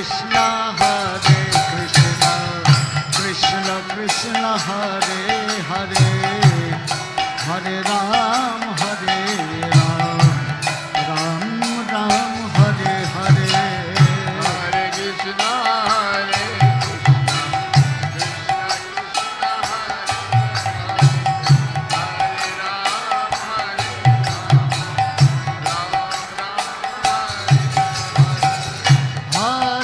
কৃষ্ণা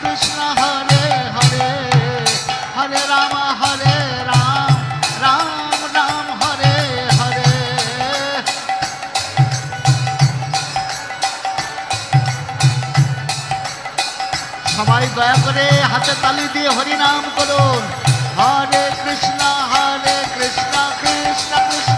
কৃষ্ণ হরে হরে হরে রাম হরে রাম রাম রাম, হরে হরে। সবাই দয়া করে হাতে তালি দিয়ে হরি নাম করুন। হরে কৃষ্ণ হরে কৃষ্ণ কৃষ্ণ কৃষ্ণ।